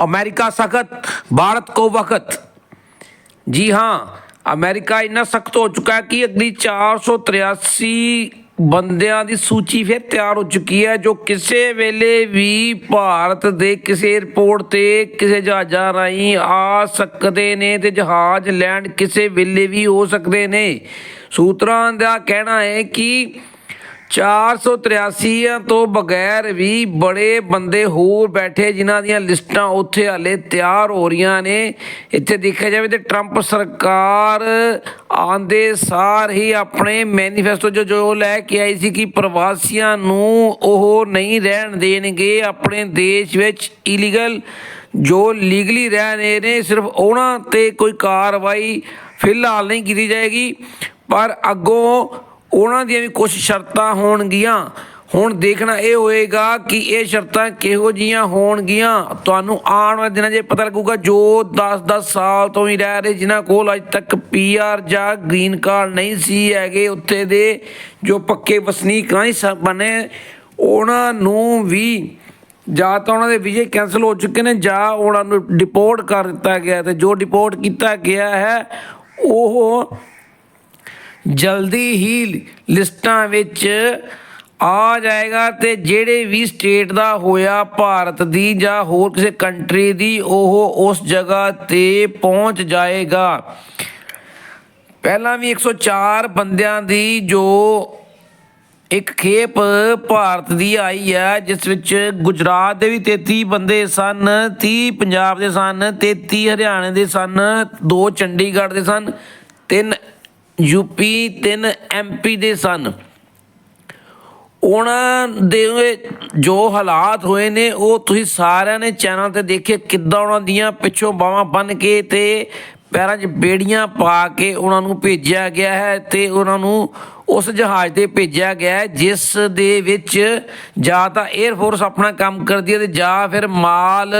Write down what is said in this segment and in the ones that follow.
America ਸਖਤ ਭਾਰਤ ਕੋ वक्त। ਜੀ ਹਾਂ ਅਮਰੀਕਾ ਇੰਨਾ ਸਖਤ ਹੋ ਚੁੱਕਾ ਹੈ ਕਿ ਅਗਲੀ 483 ਬੰਦਿਆਂ ਦੀ ਸੂਚੀ ਫਿਰ ਤਿਆਰ ਹੋ ਚੁੱਕੀ ਹੈ ਜੋ ਕਿਸੇ ਵੇਲੇ ਵੀ ਭਾਰਤ ਦੇ ਕਿਸੇ 에ਅਰਪੋਰਟ ਤੇ ਕਿਸੇ ਜਹਾਜ਼ਾਂ ਰਾਹੀਂ ਆ ਸਕਦੇ ਨੇ ਤੇ ਜਹਾਜ਼ ਲੈਂਡ ਕਿਸੇ ਵੇਲੇ ਵੀ ਹੋ ਸਕਦੇ ਨੇ ਸੂਤਰਾਂ ਦਾ ਕਹਿਣਾ ਹੈ ਕਿ 483 ਤੋਂ ਬਗੈਰ ਵੀ ਬੜੇ ਬੰਦੇ ਹੋਰ ਬੈਠੇ ਜਿਨ੍ਹਾਂ ਦੀਆਂ ਲਿਸਟਾਂ ਉੱਥੇ ਹਾਲੇ ਤਿਆਰ ਹੋ ਰਹੀਆਂ ਨੇ। ਇੱਥੇ ਦੇਖਿਆ ਜਾਵੇ ਤੇ ਟਰੰਪ ਸਰਕਾਰ ਆਂਦੇ ਸਾਰ ਹੀ ਆਪਣੇ ਮੈਨੀਫੈਸਟੋ ਜੋ ਜੋ ਲੈ ਕੇ ਆਈ ਸੀ ਕਿ ਪ੍ਰਵਾਸੀਆਂ ਨੂੰ ਉਹ ਨਹੀਂ ਰਹਿਣ ਦੇਣਗੇ। ਆਪਣੇ ਦੇਸ਼ ਵਿੱਚ ਇਲੀਗਲ ਜੋ ਲੀਗਲੀ ਰਹਿ ਰਹੇ ਨੇ, ਸਿਰਫ ਉਹਨਾਂ ਤੇ ਕੋਈ ਕਾਰਵਾਈ ਫਿਲਹਾਲ ਨਹੀਂ ਕੀਤੀ ਜਾਏਗੀ। ਪਰ ਅੱਗੋਂ ਉਹਨਾਂ ਦੀਆਂ ਵੀ ਕੁਝ ਸ਼ਰਤਾਂ ਹੋਣਗੀਆਂ। ਹੁਣ ਦੇਖਣਾ ਇਹ ਹੋਏਗਾ ਕਿ ਇਹ ਸ਼ਰਤਾਂ ਕਿਹੋ ਜੀਆਂ ਹੋਣਗੀਆਂ। ਤੁਹਾਨੂੰ ਆਉਣ ਵਾਲੇ ਦਿਨਾਂ 'ਚ ਪਤਾ ਲੱਗੂਗਾ, ਜੋ 10-10 ਸਾਲ ਤੋਂ ਹੀ ਰਹਿ ਰਹੇ, ਜਿਨ੍ਹਾਂ ਕੋਲ ਅਜ ਤੱਕ ਪੀਆਰ ਜਾਂ ਗ੍ਰੀਨ ਕਾਰਡ ਨਹੀਂ ਸੀ ਹੈਗੇ ਉੱਥੇ ਦੇ, ਜੋ ਪੱਕੇ ਵਸਨੀਕ ਨਹੀਂ ਸ- ਬਣੇ। ਉਹਨਾਂ ਨੂੰ ਵੀ ਜਾਂ ਤਾਂ ਉਹਨਾਂ ਦੇ ਵੀਜ਼ੇ ਕੈਨਸਲ ਹੋ ਚੁੱਕੇ ਨੇ, ਜਾਂ ਉਹਨਾਂ ਨੂੰ ਡਿਪੋਰਟ ਕਰ ਦਿੱਤਾ ਗਿਆ ਤੇ ਜੋ ਡਿਪੋਰਟ ਕੀਤਾ ਗਿਆ ਹੈ, ਉਹ ਜਲਦੀ ਹੀ ਲਿਸਟਾਂ ਵਿੱਚ ਆ ਜਾਏਗਾ ਤੇ ਜਿਹੜੇ ਵੀ ਸਟੇਟ ਦਾ ਹੋਇਆ ਭਾਰਤ ਦੀ ਜਾਂ ਹੋਰ ਕਿਸੇ ਕੰਟਰੀ ਦੀ, ਉਹ ਉਸ ਜਗ੍ਹਾ ਤੇ ਪਹੁੰਚ ਜਾਏਗਾ। ਪਹਿਲਾਂ ਵੀ 104 ਬੰਦਿਆਂ ਦੀ ਜੋ ਇੱਕ ਖੇਪ ਭਾਰਤ ਦੀ ਆਈ ਹੈ, ਜਿਸ ਵਿੱਚ ਗੁਜਰਾਤ ਦੇ ਵੀ 33 ਬੰਦੇ ਸਨ 30 ਪੰਜਾਬ ਦੇ ਸਨ 33 ਹਰਿਆਣੇ ਦੇ ਸਨ 2 ਚੰਡੀਗੜ੍ਹ ਦੇ ਸਨ 3 ਯੂਪੀ 3 ਐਮਪੀ ਦੇ ਸਨ। ਉਹਨਾਂ ਦੇ ਜੋ ਹਾਲਾਤ ਹੋਏ ਨੇ, ਉਹ ਤੁਸੀਂ ਸਾਰਿਆਂ ਨੇ ਚੈਨਲ ਤੇ ਦੇਖੇ ਕਿੱਦਾਂ ਉਹਨਾਂ ਦੀਆਂ ਪਿੱਛੋਂ ਬਾਹਾਂ ਬੰਨ ਕੇ ਤੇ ਪੈਰਾਂ 'ਚ ਬੇੜੀਆਂ ਪਾ ਕੇ ਉਹਨਾਂ ਨੂੰ ਭੇਜਿਆ ਗਿਆ ਹੈ ਤੇ ਉਹਨਾਂ ਨੂੰ ਉਸ ਜਹਾਜ਼ ਤੇ ਭੇਜਿਆ ਗਿਆ ਹੈ, ਜਿਸ ਦੇ ਵਿੱਚ ਜਾਂ ਤਾਂ 에ਅਰ ਫੋਰਸ ਆਪਣਾ ਕੰਮ ਕਰਦੀ ਹੈ ਤੇ ਜਾਂ ਫਿਰ ਮਾਲ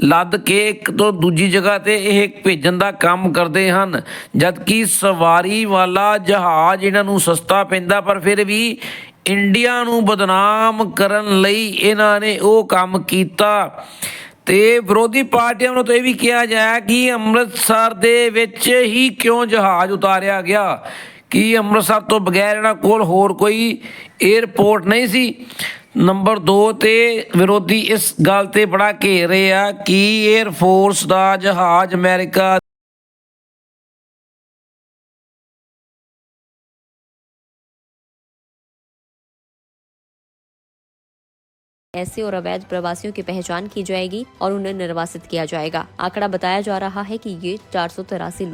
ਲੱਦ ਕੇ ਇੱਕ ਤੋਂ ਦੂਜੀ ਜਗ੍ਹਾ ਤੇ ਇਹ ਭੇਜਣ ਦਾ ਕੰਮ ਕਰਦੇ ਹਨ। ਜਦਕਿ ਸਵਾਰੀ ਵਾਲਾ ਜਹਾਜ਼ ਇਹਨਾਂ ਨੂੰ ਸਸਤਾ ਪੈਂਦਾ, ਪਰ ਫਿਰ ਵੀ ਇੰਡੀਆ ਨੂੰ ਬਦਨਾਮ ਕਰਨ ਲਈ ਇਹਨਾਂ ਨੇ ਉਹ ਕੰਮ ਕੀਤਾ। ਤੇ ਵਿਰੋਧੀ ਪਾਰਟੀਆਂ ਵੱਲੋਂ ਤਾਂ ਇਹ ਵੀ ਕਿਹਾ ਜਾਇਆ ਕਿ ਅੰਮ੍ਰਿਤਸਰ ਦੇ ਵਿੱਚ ਹੀ ਕਿਉਂ ਜਹਾਜ਼ ਉਤਾਰਿਆ ਗਿਆ? ਕਿ ਅੰਮ੍ਰਿਤਸਰ ਤੋਂ ਬਗੈਰ ਇਹਨਾਂ ਕੋਲ ਹੋਰ ਕੋਈ 에ਅਰਪੋਰਟ ਨਹੀਂ ਸੀ? ਨੰਬਰ 2 ਤੇ ਵਿਰੋਧੀ ਇਸ ਗੱਲ ਤੇ ਬੜਾ ਘੇਰ ਰਹੇ ਆ ਕਿ 에ਅਰ ਫੋਰਸ ਦਾ ਜਹਾਜ਼ ਅਮਰੀਕਾ ऐसे और अवैध प्रवासियों की पहचान की जाएगी और उन्हें निर्वासित किया जाएगा आंकड़ा बताया जा रहा है कि ये चार